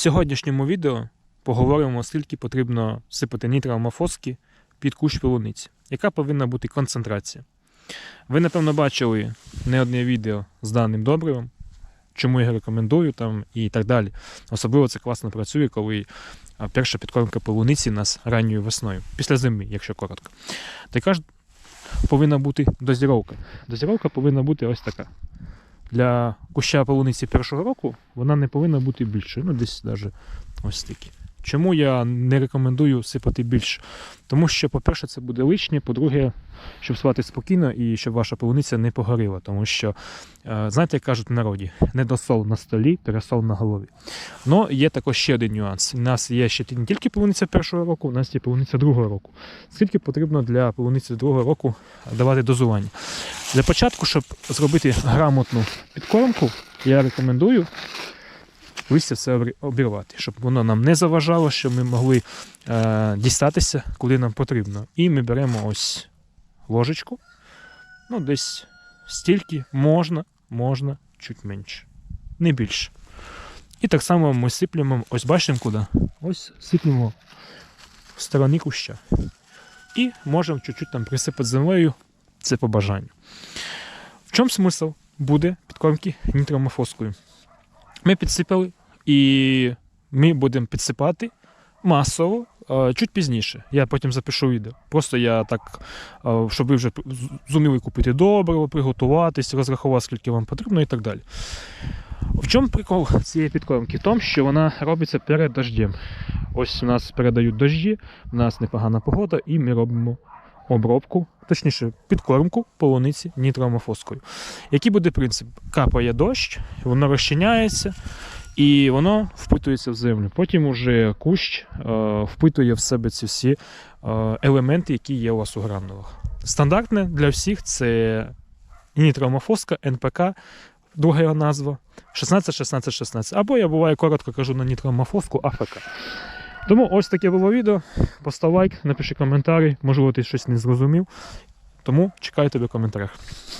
сьогоднішньому відео поговоримо, скільки потрібно сипати нітроамофоски під кущ полуниці, яка повинна бути концентрація. Ви, напевно, бачили не одне відео з даним добривом, чому я рекомендую там і так далі. Особливо це класно працює, коли перша підкормка полуниці у нас ранньою весною, після зими, якщо коротко. Така ж повинна бути дозіровка. Дозіровка повинна бути ось така. Для куща полуниці першого року вона не повинна бути більшою, ну десь навіть ось такі. Чому я не рекомендую сипати більше? Тому що, по-перше, це буде лишнє, по-друге, щоб спати спокійно і щоб ваша полуниця не погоріла. Тому що, е, знаєте, як кажуть в народі, недосол на столі, пересол на голові. Ну, є також ще один нюанс. У нас є ще не тільки полуниця першого року, у нас є полуниця другого року. Скільки потрібно для полуниці другого року давати дозування? Для початку, щоб зробити грамотну підкормку, я рекомендую листя обрі- обірвати, щоб воно нам не заважало, щоб ми могли е, дістатися, куди нам потрібно. І ми беремо ось ложечку, ну десь стільки можна, можна чуть менше, не більше. І так само ми сиплемо, ось бачимо куди? Ось сиплемо в сторони куща. І можемо чуть-чуть там присипати землею, це по бажанню. В чому смисл буде підкормки нітромофоскою? Ми підсипали, і ми будемо підсипати масово е, чуть пізніше. Я потім запишу відео. Просто я так, е, щоб ви вже зуміли купити добриво, приготуватись, розрахувати, скільки вам потрібно і так далі. В чому прикол цієї підкормки? В тому, що вона робиться перед дождем. Ось у нас передають дожді, у нас непогана погода, і ми робимо обробку, точніше, підкормку полуниці нітроамофоскою. Який буде принцип? Капає дощ, воно розчиняється і воно впитується в землю. Потім уже кущ е, впитує в себе ці всі е, елементи, які є у вас у гранулах. Стандартне для всіх це нітроамофоска, НПК, друга його назва 16-16-16. Або я буває коротко кажу на нітроамофоску АФК. Тому ось таке було відео. Постав лайк, напиши коментарі, можливо, ти щось не зрозумів. Тому чекаю тебе в коментарях.